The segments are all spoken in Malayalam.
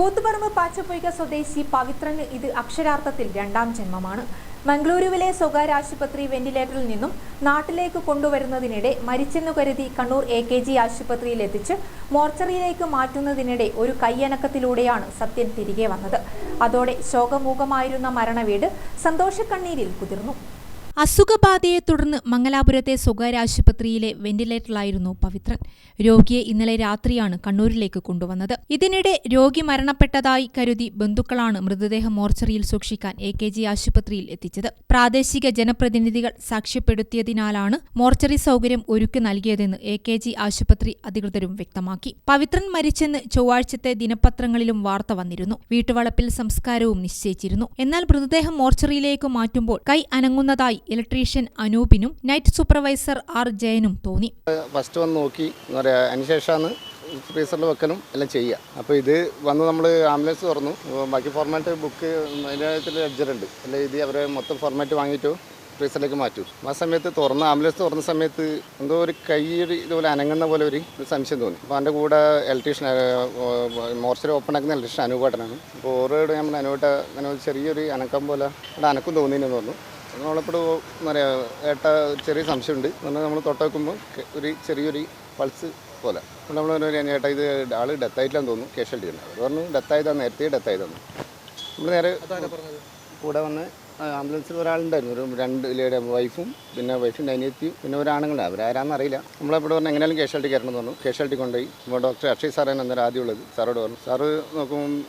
കൂത്തുപറമ്പ് പാച്ചപ്പൊയ്ക സ്വദേശി പവിത്രന് ഇത് അക്ഷരാർത്ഥത്തിൽ രണ്ടാം ജന്മമാണ്. മംഗളൂരുവിലെ സ്വകാര്യ ആശുപത്രി വെന്റിലേറ്ററിൽ നിന്നും നാട്ടിലേക്ക് കൊണ്ടുവരുന്നതിനിടെ മരിച്ചെന്നു കരുതി കണ്ണൂർ എ കെ ജി ആശുപത്രിയിൽ എത്തിച്ച് മോർച്ചറിയിലേക്ക് മാറ്റുന്നതിനിടെ ഒരു കയ്യനക്കത്തിലൂടെയാണ് സത്യൻ തിരികെ വന്നത്. അതോടെ ശോകമൂകമായിരുന്ന മരണവീട് സന്തോഷക്കണ്ണീരിൽ കുതിർന്നു. അസുഖബാധയെ തുടർന്ന് മംഗലാപുരത്തെ സ്വകാര്യ ആശുപത്രിയിലെ വെന്റിലേറ്ററിലായിരുന്നു പവിത്രൻ. രോഗിയെ ഇന്നലെ രാത്രിയാണ് കണ്ണൂരിലേക്ക് കൊണ്ടുവന്നത്. ഇതിനിടെ രോഗി മരണപ്പെട്ടതായി കരുതി ബന്ധുക്കളാണ് മൃതദേഹം മോർച്ചറിയിൽ സൂക്ഷിക്കാൻ എ കെ ജി ആശുപത്രിയിൽ എത്തിച്ചത്. പ്രാദേശിക ജനപ്രതിനിധികൾ സാക്ഷ്യപ്പെടുത്തിയതിനാലാണ് മോർച്ചറി സൗകര്യം ഒരുക്കി നൽകിയതെന്ന് എ കെ ജി ആശുപത്രി അധികൃതരും വ്യക്തമാക്കി. പവിത്രൻ മരിച്ചെന്ന് ചൊവ്വാഴ്ചത്തെ ദിനപത്രങ്ങളിലും വാർത്ത വന്നിരുന്നു. വീട്ടുവളപ്പിൽ സംസ്കാരവും നിശ്ചയിച്ചിരുന്നു. എന്നാൽ മൃതദേഹം മോർച്ചറിയിലേക്ക് മാറ്റുമ്പോൾ കൈ അനങ്ങുന്നതായി ഇലക്ട്രീഷ്യൻ അനൂപിനും നൈറ്റ് സൂപ്പർവൈസർ ആർ ജയനും തോന്നി. ഫസ്റ്റ് വന്ന് നോക്കി എന്താ പറയുക അതിന് ശേഷമാണ് ഫ്രീസറിൽ വെക്കലും എല്ലാം ചെയ്യുക. അപ്പോൾ ഇത് വന്ന് നമ്മൾ ആംബുലൻസ് തുറന്നു. ബാക്കി ഫോർമാറ്റ് ബുക്ക് അതിന്റെ ഉണ്ട്. അല്ല ഇത് അവരെ മൊത്തം ഫോർമാറ്റ് വാങ്ങിയിട്ട് ഫ്രീസറിലേക്ക് മാറ്റും. ആ സമയത്ത് തുറന്ന ആംബുലൻസ് തുറന്ന സമയത്ത് എന്തോ ഒരു കൈ ഇതുപോലെ അനങ്ങുന്ന പോലെ ഒരു സംശയം തോന്നി. അപ്പോൾ എന്റെ കൂടെ ഇലക്ട്രീഷ്യൻ മോർച്ചറി ഓപ്പൺ ആക്കുന്ന ഇലക്ട്രീഷ്യൻ അനുപാട്ടനാണ് അപ്പോൾ ഓരോട് നമ്മൾ അനുപാട്ട അങ്ങനെ ചെറിയൊരു അനക്കം പോലെ അനക്കം തോന്നിയെന്ന് പറഞ്ഞു നമ്മളിപ്പോൾ എന്താ പറയുക ഏട്ട ചെറിയ സംശയമുണ്ട്. എന്നാൽ നമ്മൾ തൊട്ട് വെക്കുമ്പോൾ ഒരു ചെറിയൊരു പൾസ് പോലെ. അപ്പോൾ നമ്മൾ പറഞ്ഞു ഏട്ടാ ഇത് ആൾ ഡെത്തായിട്ടില്ലാന്ന് തോന്നുന്നു. കേഷ്വാലിറ്റി ഉണ്ട് അവർ പറഞ്ഞു ഡെത്തായതാണ് നേരത്തെ ഡെത്ത് ഡെത്തായതാണ് നമ്മൾ നേരെ കൂടെ വന്ന് ആംബുലൻസിൽ ഒരാളുണ്ടായിരുന്നു. ഒരു രണ്ട് ലേഡി വൈഫും പിന്നെ വൈഫിന്റെ അനിയത്തിയും പിന്നെ ഒരാണുങ്ങളുണ്ട് അവരാരാന്ന് അറിയില്ല. നമ്മളെ ഇവിടെ പറഞ്ഞു എങ്ങനെയാലും കേഷ്വാലിറ്റി കയറണം എന്ന് പറഞ്ഞു. കേഷ്വാലിറ്റി കൊണ്ടുപോയി. ഇപ്പോൾ ഡോക്ടർ അക്ഷയ് സാറാണ് അന്നേരം ആദ്യം ഉള്ളത്. സാറോട് പറഞ്ഞു. സാറ് നോക്കും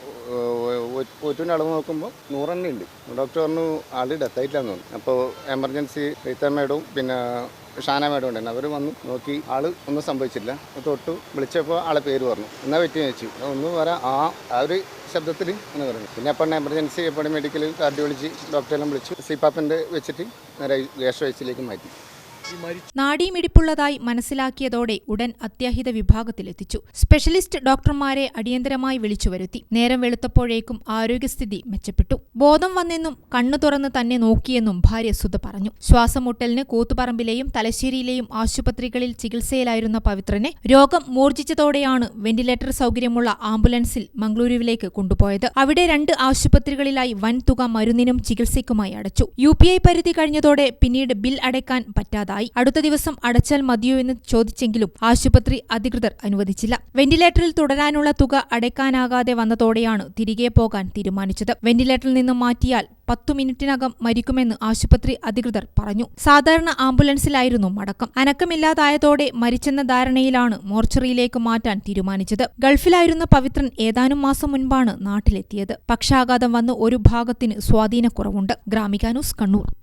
ഒറ്റന്റെ അളവ് നോക്കുമ്പോൾ നൂറെണ്ണ ഉണ്ട്. ഡോക്ടർ പറഞ്ഞു ആൾ ഡെത്തായിട്ടില്ലാന്ന് പറഞ്ഞു. അപ്പോൾ എമർജൻസി റീത്ത മേഡവും പിന്നെ ഷാന മേഡം ഉണ്ടായിരുന്നു. അവർ വന്നു നോക്കി. ആൾ ഒന്നും സംഭവിച്ചില്ല തൊട്ടു വിളിച്ചപ്പോൾ ആളെ പേര് പറഞ്ഞു. എന്നാ പറ്റി ചോദിച്ചു. ഒന്ന് വരാം ആ ആ ഒരു ശബ്ദത്തിൽ എന്ന് പറഞ്ഞു. പിന്നെ അപ്പം എമർജൻസി എപ്പോഴും മെഡിക്കൽ കാർഡിയോളജി ഡോക്ടറെല്ലാം വിളിച്ചു സിപാപ്പിന്റെ വെച്ചിട്ട് നേരെ ഗ്യാസ് വെച്ചിലേക്ക് മാറ്റി. നാഡീമിടിപ്പുള്ളതായി മനസ്സിലാക്കിയതോടെ ഉടൻ അത്യാഹിത വിഭാഗത്തിലെത്തിച്ചു. സ്പെഷ്യലിസ്റ്റ് ഡോക്ടർമാരെ അടിയന്തരമായി വിളിച്ചുവരുത്തി. നേരം വെളുത്തപ്പോഴേക്കും ആരോഗ്യസ്ഥിതി മെച്ചപ്പെട്ടു. ബോധം വന്നെന്നും കണ്ണു തുറന്ന് തന്നെ നോക്കിയെന്നും ഭാര്യ സുധ പറഞ്ഞു. ശ്വാസമുട്ടലിന് കൂത്തുപറമ്പിലെയും തലശ്ശേരിയിലെയും ആശുപത്രികളിൽ ചികിത്സയിലായിരുന്ന പവിത്രനെ രോഗം മൂർജിച്ചതോടെയാണ് വെന്റിലേറ്റർ സൗകര്യമുള്ള ആംബുലൻസിൽ മംഗളൂരുവിലേക്ക് കൊണ്ടുപോയത്. അവിടെ രണ്ട് ആശുപത്രികളിലായി വൻതുക മരുന്നിനും ചികിത്സയ്ക്കുമായി അടച്ചു. യു പരിധി കഴിഞ്ഞതോടെ പിന്നീട് ബിൽ അടയ്ക്കാൻ പറ്റാതായി. അടുത്ത ദിവസം അടച്ചാൽ മതിയോ എന്ന് ചോദിച്ചെങ്കിലും ആശുപത്രി അധികൃതർ അനുവദിച്ചില്ല. വെന്റിലേറ്ററിൽ തുടരാനുള്ള തുക അടയ്ക്കാനാകാതെ വന്നതോടെയാണ് തിരികെ പോകാൻ തീരുമാനിച്ചത്. വെന്റിലേറ്ററിൽ നിന്ന് മാറ്റിയാൽ പത്തു മിനിറ്റിനകം മരിക്കുമെന്ന് ആശുപത്രി അധികൃതർ പറഞ്ഞു. സാധാരണ ആംബുലൻസിലായിരുന്നു മടക്കം. അനക്കമില്ലാതായതോടെ മരിച്ചെന്ന ധാരണയിലാണ് മോർച്ചറിയിലേക്ക് മാറ്റാൻ തീരുമാനിച്ചത്. ഗൾഫിലായിരുന്ന പവിത്രൻ ഏതാനും മാസം മുൻപാണ് നാട്ടിലെത്തിയത്. പക്ഷാഘാതം വന്ന് ഒരു ഭാഗത്തിന് സ്വാധീനക്കുറവുണ്ട്. ഗ്രാമികാനൂസ് കണ്ണൂർ.